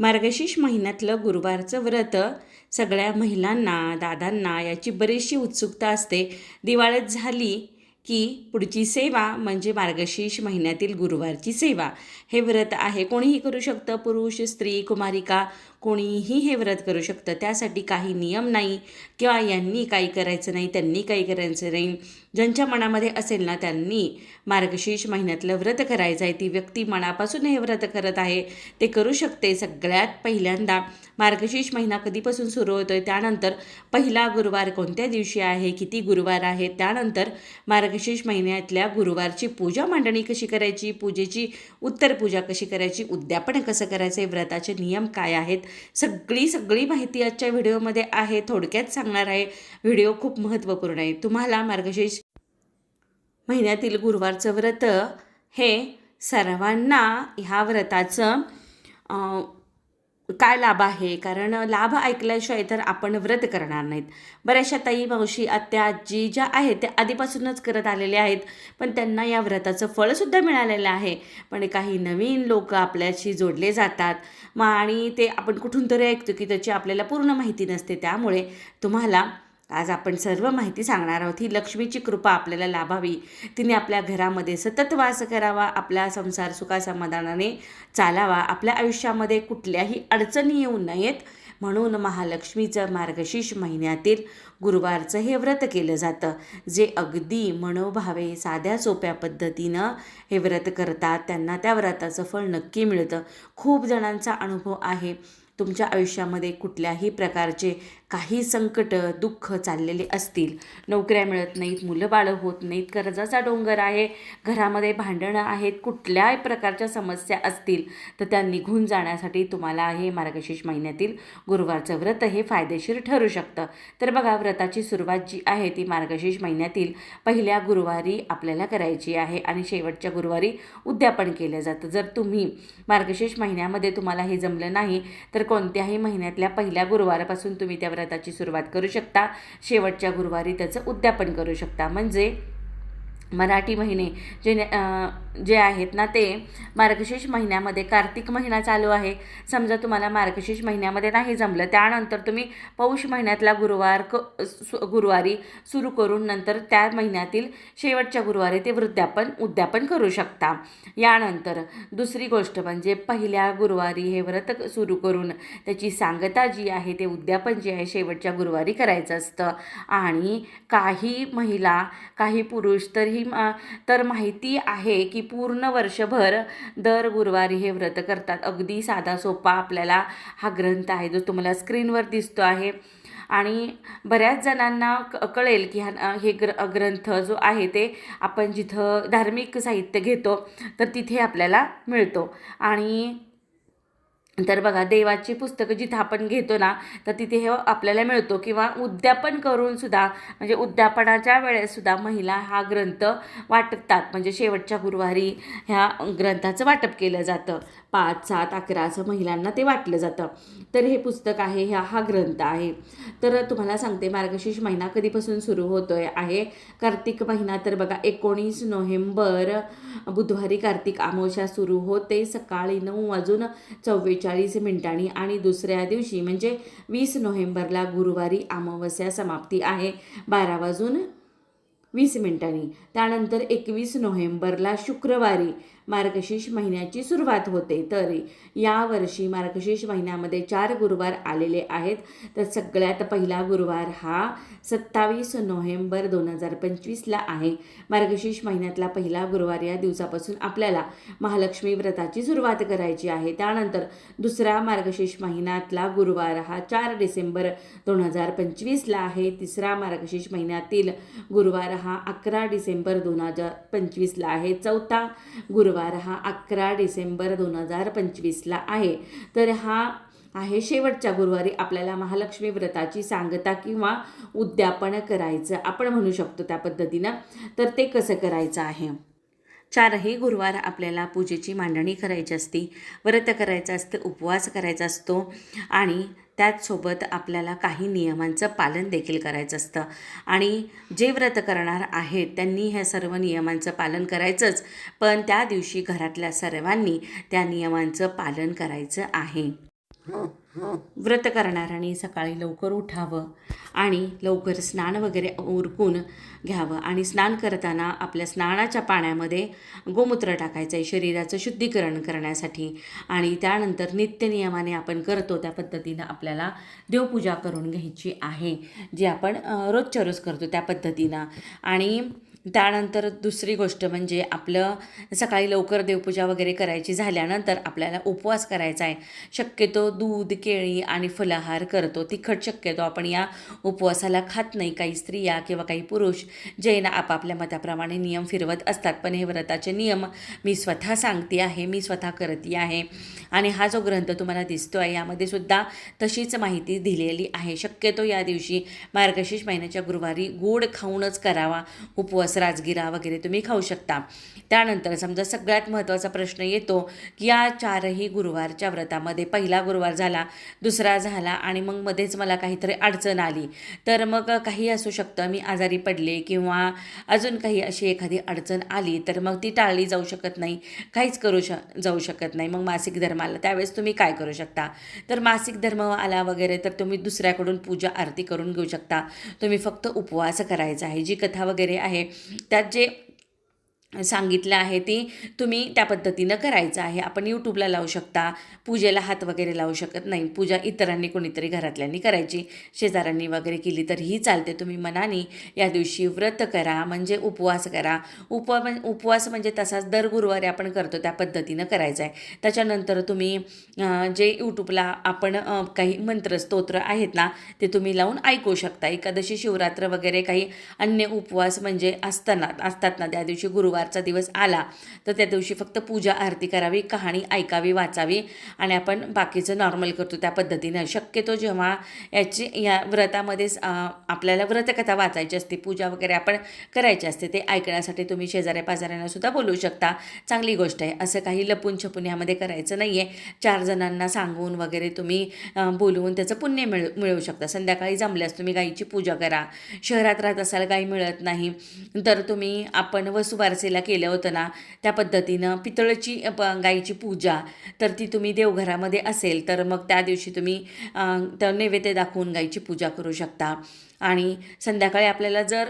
मार्गशीर्ष महिन्यातलं गुरुवारचं व्रत सगळ्या महिलांना दादांना याची बरीचशी उत्सुकता असते. दिवाळीत झाली की पुढची सेवा म्हणजे मार्गशीर्ष महिन्यातील गुरुवारची सेवा. हे व्रत आहे. कोणीही करू शकतं. पुरुष स्त्री कुमारिका कोणीही हे व्रत करू शकतं. त्यासाठी काही नियम नाही किंवा यांनी काही करायचं नाही त्यांनी काही करायचं नाही. ज्यांच्या मनामध्ये असेल ना त्यांनी मार्गशीर्ष महिन्यातलं व्रत करायचं आहे. ती व्यक्ती मनापासून हे व्रत करत आहे. ते करू शकते. सगळ्यात पहिल्यांदा मार्गशीर्ष महिना कधीपासून सुरू होतो आहे त्यानंतर पहिला गुरुवार कोणत्या दिवशी आहे? किती गुरुवार आहे? त्यानंतर मार्गशीर्ष महिन्यातल्या गुरुवारची पूजा मांडणी कशी करायची? पूजेची उत्तर पूजा कशी करायची? उद्यापन कसं करायचं? आहे व्रताचे नियम काय आहेत? सगळी सगळी माहिती आजच्या व्हिडिओमध्ये आहे. थोडक्यात सांगणार आहे व्हिडिओ खूप महत्त्वपूर्ण आहे. तुम्हाला मार्गशीर्ष महिन्यातील गुरुवारचं व्रत हे सर्वांना ह्या व्रताचं काय लाभ आहे? कारण लाभ ऐकल्याशिवाय तर आपण व्रत करणार नाहीत. बऱ्याचशा ताई मावशी आत्या आजी ज्या आहेत त्या आधीपासूनच करत आलेले आहेत. पण त्यांना या व्रताचं फळसुद्धा मिळालेलं आहे. पण काही नवीन लोक आपल्याशी जोडले जातात. मग आणि ते आपण कुठून तरी ऐकतो की त्याची आपल्याला पूर्ण माहिती नसते. त्यामुळे तुम्हाला आज आपण सर्व माहिती सांगणार आहोत. ही लक्ष्मीची कृपा आपल्याला लाभावी. तिने आपल्या घरामध्ये सतत वास करावा आपला संसार सुखासमाधानाने चालावा आपल्या आयुष्यामध्ये कुठल्याही अडचणी येऊ नयेत. म्हणून महालक्ष्मीचं मार्गशीर्ष महिन्यातील गुरुवारचं हे व्रत केलं जातं. जे अगदी मनोभावे साध्या सोप्या पद्धतीनं हे व्रत करतात त्यांना त्या व्रताचं फळ नक्की मिळतं. खूप जणांचा अनुभव आहे. तुमच्या आयुष्यामध्ये कुठल्याही प्रकारचे काही संकट दुःख चाललेले असतील. नोकऱ्या मिळत नाहीत मुलं बाळं होत नाहीत कर्जाचा डोंगर आहे घरामध्ये भांडणं आहेत कुठल्याही प्रकारच्या समस्या असतील तर त्या निघून जाण्यासाठी तुम्हाला हे मार्गशीर्ष महिन्यातील गुरुवारचं व्रत हे फायदेशीर ठरू शकतं. तर बघा व्रताची सुरुवात जी आहे ती मार्गशीर्ष महिन्यातील पहिल्या गुरुवारी आपल्याला करायची आहे आणि शेवटच्या गुरुवारी उद्यापन केलं जातं. जर तुम्ही मार्गशीर्ष महिन्यामध्ये तुम्हाला हे जमलं नाही तर कोणत्याही महिन्यातल्या पहिल्या गुरुवारापासून तुम्ही त्या व्रताची सुरुवात करू शकता. शेवटच्या गुरुवारी त्याचं उद्यापन करू शकता. म्हणजे मराठी महिने जे जे आहेत ना ते मार्गशीर्ष महिन्यामध्ये कार्तिक महिना चालू आहे. समजा तुम्हाला मार्गशीर्ष महिन्यामध्ये नाही जमलं त्यानंतर तुम्ही पौष महिन्यातला गुरुवार क सु- गुरुवारी सुरू करून नंतर त्या महिन्यातील शेवटच्या गुरुवारी ते वृद्धापन उद्यापन करू शकता. यानंतर दुसरी गोष्ट म्हणजे पहिल्या गुरुवारी हे व्रत सुरू करून त्याची सांगता जी आहे ते उद्यापन जे आहे शेवटच्या गुरुवारी करायचं असतं. आणि काही महिला काही पुरुष तरी ही म- तर माहिती आहे की पूर्ण वर्षभर दर गुरुवारी हे व्रत करतात. अगदी साधा सोपा आपल्याला हा ग्रंथ आहे जो तुम्हाला स्क्रीनवर दिसतो आहे. आणि बऱ्याच जणांना क कळेल की हा हे ग्र ग्रंथ जो आहे ते आपण जिथं धार्मिक साहित्य घेतो तर तिथे आपल्याला मिळतो. आणि तर बघा देवाची पुस्तकं जिथं आपण घेतो ना तर तिथे हे आपल्याला मिळतो. किंवा उद्यापन करूनसुद्धा म्हणजे उद्यापनाच्या वेळेससुद्धा महिला हा ग्रंथ वाटतात म्हणजे शेवटच्या गुरुवारी ह्या ग्रंथाचं वाटप केलं जातं. पाच सात अकरा असं महिलांना ते वाटलं जातं. तर हे पुस्तक आहे ह्या हा ग्रंथ आहे. तर तुम्हाला सांगते मार्गशीर्ष महिना कधीपासून सुरू होतो आहे. कार्तिक महिना तर बघा एकोणीस नोव्हेंबर बुधवारी कार्तिक अमावस्या सुरू होते. सकाळी नऊ वाजून चव्वेचाळीस मिनिटांनी आणि दुसऱ्या दिवशी म्हणजे वीस नोव्हेंबरला गुरुवारी अमावस्या समाप्ती आहे. बारा वाजून वीस मिनिटांनी. त्यानंतर एकवीस नोव्हेंबरला शुक्रवारी मार्गशीर्ष महिन्याची सुरुवात होते. तर यावर्षी मार्गशीर्ष महिन्यामध्ये चार गुरुवार आलेले आहेत. तर सगळ्यात पहिला गुरुवार हा सत्तावीस नोव्हेंबर दोन हजार पंचवीसला आहे. मार्गशीर्ष महिन्यातला पहिला गुरुवार या दिवसापासून आपल्याला महालक्ष्मी व्रताची सुरुवात करायची आहे. त्यानंतर दुसरा मार्गशीर्ष महिन्यातला गुरुवार हा चार डिसेंबर दोन हजार पंचवीसला आहे. तिसरा मार्गशीर्ष महिन्यातील गुरुवार हा अकरा डिसेंबर दोन हजार पंचवीसला आहे. चौथा गुरुवार हा अकरा डिसेंबर दोन हजार पंचवीसला आहे. तर हा आहे शेवटच्या गुरुवारी आपल्याला महालक्ष्मी व्रताची सांगता किंवा उद्यापन करायचं. आपण म्हणू शकतो त्या पद्धतीनं. तर ते कसं करायचं आहे? चारही गुरुवार आपल्याला पूजेची मांडणी करायची असते व्रत करायचं असतं उपवास करायचा असतो आणि त्याचसोबत आपल्याला काही नियमांचं पालन देखील करायचं असतं. आणि जे व्रत करणार आहेत त्यांनी ह्या सर्व नियमांचं पालन करायचंच. पण त्या दिवशी घरातल्या सर्वांनी त्या नियमांचं पालन करायचं आहे. व्रत करणाऱ्यांनी सकाळी लवकर उठावं आणि लवकर स्नान वगैरे उरकून घ्यावं. आणि स्नान करताना आपल्या स्नानाच्या पाण्यामध्ये गोमूत्र टाकायचं आहे शरीराचं शुद्धीकरण करण्यासाठी. आणि त्यानंतर नित्यनियमाने आपण करतो त्या पद्धतीनं आपल्याला देवपूजा करून घ्यायची आहे जी आपण रोजच्या रोज करतो त्या पद्धतीनं. आणि त्यानंतर दुसरी गोष्ट म्हणजे आपलं सकाळी लवकर देवपूजा वगैरे करायची झाल्यानंतर आपल्याला उपवास करायचा आहे. शक्यतो दूध केळी आणि फलाहार करतो. तिखट शक्यतो आपण या उपवासाला खात नाही. काही स्त्रिया किंवा काही पुरुष जैन आपापल्या मताप्रमाणे नियम फिरवत असतात. पण हे व्रताचे नियम मी स्वतः सांगते आहे मी स्वतः करते आहे. आणि हा जो ग्रंथ तुम्हाला दिसतो आहे यामध्ये सुद्धा तशीच माहिती दिलेली आहे. शक्यतो या दिवशी मार्गशीर्ष महिन्याच्या गुरुवारी गोड खाऊनच करावा. उपवास राजगिरा वगैरे तुम्ही खाऊ शकता. त्यानंतर समजा सगळ्यात महत्त्वाचा प्रश्न येतो की या चारही गुरुवारच्या व्रतामध्ये पहिला गुरुवार झाला दुसरा झाला आणि मग मध्येच मला काहीतरी अडचण आली. तर मग काही असू शकतं मी आजारी पडले किंवा अजून काही अशी एखादी अडचण आली तर मग ती टाळली जाऊ शकत नाही काहीच करू श जाऊ शकत नाही. मग मासिक धर्माला त्यावेळेस तुम्ही काय करू शकता? तर मासिक धर्म आला वगैरे तर तुम्ही दुसऱ्याकडून पूजा आरती करून घेऊ शकता. तुम्ही फक्त उपवास करायचा आहे जी कथा वगैरे आहे त्यात जे सांगितलं आहे ती तुम्ही त्या पद्धतीनं करायचं आहे. आपण यूट्यूबला लावू शकता पूजेला हात वगैरे लावू शकत नाही. पूजा इतरांनी कोणीतरी घरातल्यांनी करायची शेजाऱ्यांनी वगैरे केली तरीही चालते. तुम्ही मनाने या दिवशी व्रत करा म्हणजे उपवास करा. उप उपवास म्हणजे तसाच दर गुरुवारी आपण करतो त्या पद्धतीनं करायचं आहे. त्याच्यानंतर तुम्ही जे यूट्यूबला आपण काही मंत्र स्तोत्र आहेत ना ते तुम्ही लावून ऐकू शकता. एकादशी शिवरात्र वगैरे काही अन्य उपवास म्हणजे असताना असतात ना त्या दिवशी गुरुवार गुरुवारचा दिवस आला तर त्या दिवशी फक्त पूजा आरती करावी कहाणी ऐकावी वाचावी आणि आपण बाकीचं नॉर्मल करतो. त्या पद्धतीनं शक्यतो जेव्हा याची या व्रतामध्येच आपल्याला व्रतकथा वाचायची असते पूजा वगैरे आपण करायची असते ते ऐकण्यासाठी तुम्ही शेजाऱ्या पाजाऱ्यांना सुद्धा शकता. चांगली गोष्ट आहे. असं काही लपून छपून यामध्ये करायचं नाही आहे चार जणांना सांगून वगैरे तुम्ही बोलवून त्याचं पुण्य मिळ मिळवू शकता. संध्याकाळी जमल्यास तुम्ही गाईची पूजा करा. शहरात राहत असाल गाई मिळत नाही तर तुम्ही आपण वसुबारसेला केलं होतं ना त्या पद्धतीनं पितळची प- गाईची पूजा तर ती तुम्ही देवघरामध्ये असेल तर मग त्या दिवशी तुम्ही तर नैवेद्य दाखवून गाईची पूजा करू शकता. आणि संध्याकाळी आपल्याला जर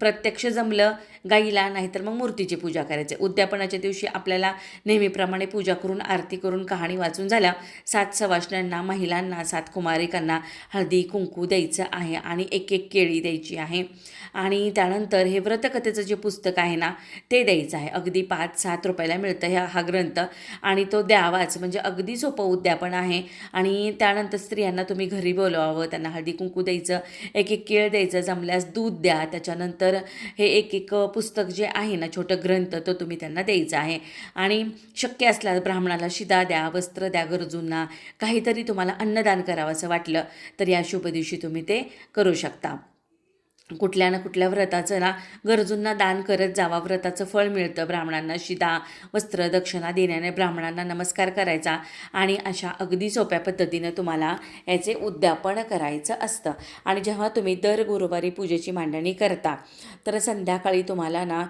प्रत्यक्ष जमलं गाईला नाहीतर मग मूर्तीची पूजा करायची. उद्यापनाच्या दिवशी आपल्याला नेहमीप्रमाणे पूजा करून आरती करून कहाणी वाचून झाल्या सात सवाष्ण्यांना महिलांना सात कुमारिकांना हळदी कुंकू द्यायचं आहे आणि एक एक केळी द्यायची आहे. आणि त्यानंतर हे व्रतकथेचं जे पुस्तक आहे ना ते द्यायचं आहे. अगदी पाच सात रुपयाला मिळतं ह्या हा ग्रंथ. आणि तो द्यावाच म्हणजे अगदी सोपं उद्यापन आहे. आणि त्यानंतर स्त्रियांना तुम्ही घरी बोलवावं त्यांना हळदी कुंकू द्यायचं एक एक केळ द्यायचं जमल्यास दूध द्या. त्याच्यानंतर हे एक एक पुस्तक जे आहे ना छोटं ग्रंथ तो तुम्ही त्यांना द्यायचा आहे. आणि शक्य असल्यास ब्राह्मणाला शिदा द्या वस्त्र द्या गरजूंना. काहीतरी तुम्हाला अन्नदान करावं असं वाटलं तर या शुभ दिवशी तुम्ही ते करू शकता. कुठल्या ना कुठल्या व्रताचं ना गरजूंना दान करत जावा. व्रताचं फळ मिळतं. ब्राह्मणांना शिदा वस्त्र दक्षिणा देण्याने ब्राह्मणांना नमस्कार करायचा आणि अशा अगदी सोप्या पद्धतीनं तुम्हाला याचे उद्यापन करायचं असतं. आणि जेव्हा तुम्ही दर गुरुवारी पूजेची मांडणी करता तर संध्याकाळी तुम्हाला ना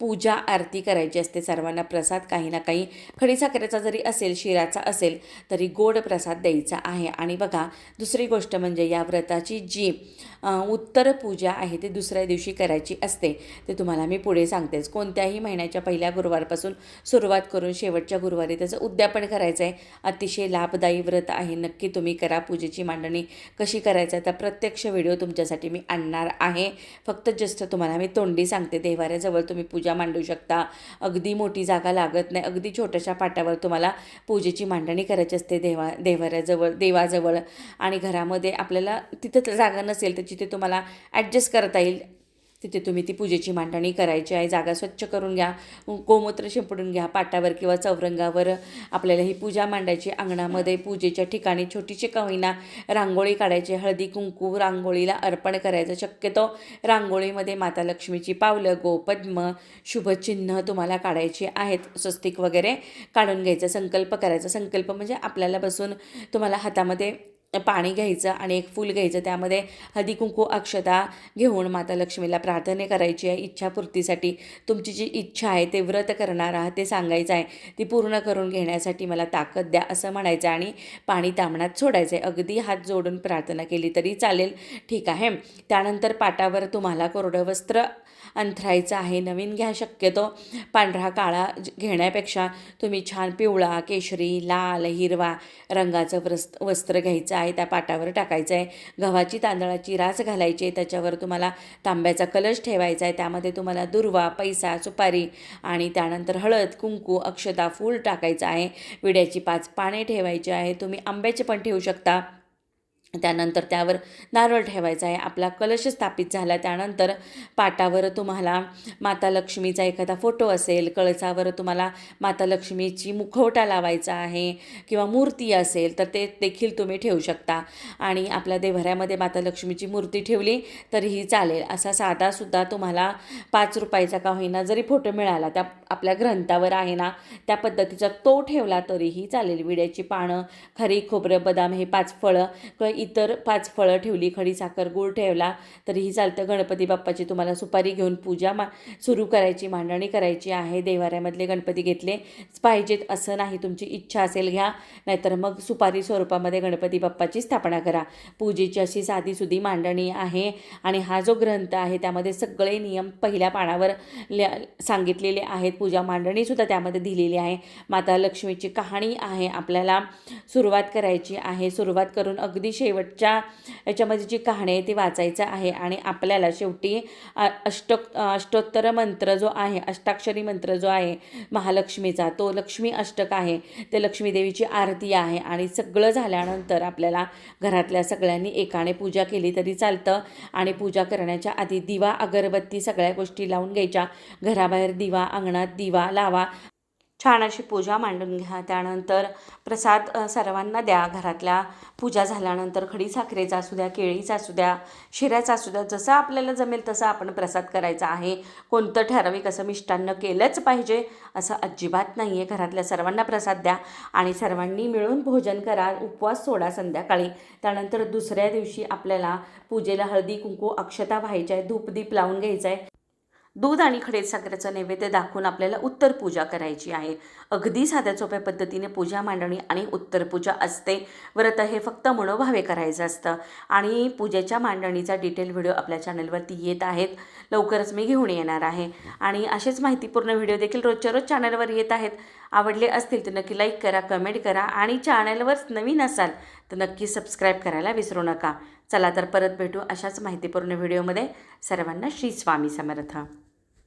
पूजा आरती करायची असते. सर्वांना प्रसाद काही ना काही खडीसाखरेचा जरी असेल शिराचा असेल तरी गोड प्रसाद द्यायचा आहे. आणि बघा दुसरी गोष्ट म्हणजे या व्रताची जी उत्तर उत्तर पूजा आहे ते दुसऱ्या दिवशी करायची असते. ते तुम्हाला मी पुढे सांगतेच. कोणत्याही महिन्याच्या पहिल्या गुरुवारपासून सुरुवात करून शेवटच्या गुरुवारी त्याचं उद्यापन करायचं आहे अतिशय लाभदायी व्रत आहे. नक्की तुम्ही करा पूजेची मांडणी. कशी करायचं आहे? तर प्रत्यक्ष व्हिडिओ तुमच्यासाठी मी आणणार आहे. फक्त जस्ट तुम्हाला मी तोंडी सांगते. देवाऱ्याजवळ तुम्ही पूजा मांडू शकता. अगदी मोठी जागा लागत नाही. अगदी छोट्याशा पाटावर तुम्हाला पूजेची मांडणी करायची असते देवा देवाऱ्याजवळ देवाजवळ. आणि घरामध्ये आपल्याला तिथं जागा नसेल तर जिथे तुम्हाला ॲडजस्ट करता येईल. तिथे तुम्ही ती पूजेची मांडणी करायची आहे. जागा स्वच्छ करून घ्या. गोमूत्र शिंपडून घ्या. पाटावर किंवा चौरंगावर आपल्याला ही पूजा मांडायची. अंगणामध्ये पूजेच्या ठिकाणी छोटीशी कवीना रांगोळी काढायची. हळदी कुंकू रांगोळीला अर्पण करायचं शक्यतो. रांगोळीमध्ये माता लक्ष्मीची पावलं गोपद्म शुभचिन्ह तुम्हाला काढायची आहेत. स्वस्तिक वगैरे काढून घ्यायचं संकल्प करायचा. संकल्प म्हणजे आपल्याला बसून तुम्हाला हातामध्ये पाणी घ्यायचं आणि एक फूल घ्यायचं. त्यामध्ये हळदी कुंकू अक्षता घेऊन माता लक्ष्मीला प्रार्थना करायची आहे इच्छापूर्तीसाठी. तुमची जी इच्छा आहे ते व्रत करणार आहात ते सांगायचं आहे. ती पूर्ण करून घेण्यासाठी मला ताकद द्या असं म्हणायचं आणि पाणी तांबणात सोडायचं आहे. अगदी हात जोडून प्रार्थना केली तरी चालेल. ठीक आहे. त्यानंतर पाटावर तुम्हाला कोरडं वस्त्र अंथरायचं आहे. नवीन घ्या शक्यतो. पांढरा काळा घेण्यापेक्षा तुम्ही छान पिवळा केशरी लाल हिरवा रंगाचं व्रस्त वस्त्र घ्यायचं आहे त्या पाटावर टाकायचं आहे. गव्हाची तांदळाची रास घालायची आहे त्याच्यावर तुम्हाला तांब्याचा कलश ठेवायचा आहे. त्यामध्ये तुम्हाला दुर्वा पैसा सुपारी आणि त्यानंतर हळद कुंकू अक्षता फूल टाकायचं आहे. विड्याची पाच पाने ठेवायची आहे. तुम्ही आंब्याचे पण ठेवू शकता. त्यानंतर त्यावर नारळ ठेवायचा आहे. आपला कलश स्थापित झाला. त्यानंतर पाटावर तुम्हाला माता लक्ष्मीचा एखादा फोटो असेल कळसावर तुम्हाला माता लक्ष्मीची मुखवटा लावायचा आहे किंवा मूर्ती असेल तर ते देखील तुम्ही ठेवू शकता. आणि आपल्या देव्हाऱ्यामध्ये माता लक्ष्मीची मूर्ती ठेवली तरीही चालेल. असा साधासुद्धा तुम्हाला पाच रुपयाचा का होईना जरी फोटो मिळाला त्या आपल्या ग्रंथावर आहे ना त्या पद्धतीचा तो ठेवला तरीही चालेल. विड्याची पानं खरी खोबरं बदाम हे पाच फळं इतर पाच फळं ठेवली खडी साखर गूळ ठेवला तरीही चालतं. गणपती बाप्पाची तुम्हाला सुपारी घेऊन पूजा मा सुरू करायची मांडणी करायची आहे. देवाऱ्यामधले गणपती घेतले पाहिजेत असं नाही तुमची इच्छा असेल घ्या. नाहीतर मग सुपारी स्वरूपामध्ये गणपती बाप्पाची स्थापना करा. पूजेची अशी साधीसुधी मांडणी आहे आणि हा जो ग्रंथ आहे त्यामध्ये सगळे नियम पहिल्या पानावर ल्या सांगितलेले आहेत. पूजा मांडणीसुद्धा त्यामध्ये दिलेली आहे. माता लक्ष्मीची कहाणी आहे. आपल्याला सुरुवात करायची आहे. सुरुवात करून अगदी शेवटच्या याच्यामध्ये जी कहाणी आहे ती वाचायचं आहे आणि आपल्याला शेवटी अष्ट अष्टोत्तर मंत्र जो आहे अष्टाक्षरी मंत्र जो आहे महालक्ष्मीचा तो लक्ष्मी अष्टक आहे. ते लक्ष्मी देवीची आरती आहे आणि सगळं झाल्यानंतर आपल्याला घरातल्या सगळ्यांनी एकाने पूजा केली तरी चालतं आणि पूजा करण्याच्या आधी दिवा अगरबत्ती सगळ्या गोष्टी लावून घ्यायच्या. घराबाहेर दिवा अंगणात दिवा लावा. छान अशी पूजा मांडून घ्या. त्यानंतर प्रसाद सर्वांना द्या. घरातल्या पूजा झाल्यानंतर खडी साखरेचा असू द्या केळीचा असू द्या शिऱ्याचा असू द्या. जसं आपल्याला जमेल तसं आपण प्रसाद करायचा आहे. कोणतं ठराविक असं मिष्टान्न केलंच पाहिजे असं अजिबात नाही आहे घरातल्या सर्वांना प्रसाद द्या आणि सर्वांनी मिळून भोजन करा. उपवास सोडा संध्याकाळी. त्यानंतर दुसऱ्या दिवशी आपल्याला पूजेला हळदी कुंकू अक्षता व्हायच्या आहे. धूपदीप लावून घ्यायचं आहे. दूध आणि खडे साखरेचं नैवेद्य दाखवून आपल्याला उत्तर पूजा करायची आहे. अगदी साध्या सोप्या पद्धतीने पूजा मांडणी आणि उत्तर पूजा असते. व्रत हे फक्त मनोभावे करायचं असतं. आणि पूजेच्या मांडणीचा डिटेल व्हिडिओ आपल्या चॅनलवरती येत आहेत. लवकरच मी घेऊन येणार आहे. आणि असेच माहितीपूर्ण व्हिडिओ देखील रोजच्या रोज चॅनलवर येत आहेत. आवडले असतील तर नक्की लाईक करा कमेंट करा आणि चॅनलवर नवीन असाल तर नक्की सबस्क्राईब करायला विसरू नका. चला तर परत भेटू अशाच माहितीपूर्ण व्हिडिओमध्ये. सर्वांना श्री स्वामी समर्थ.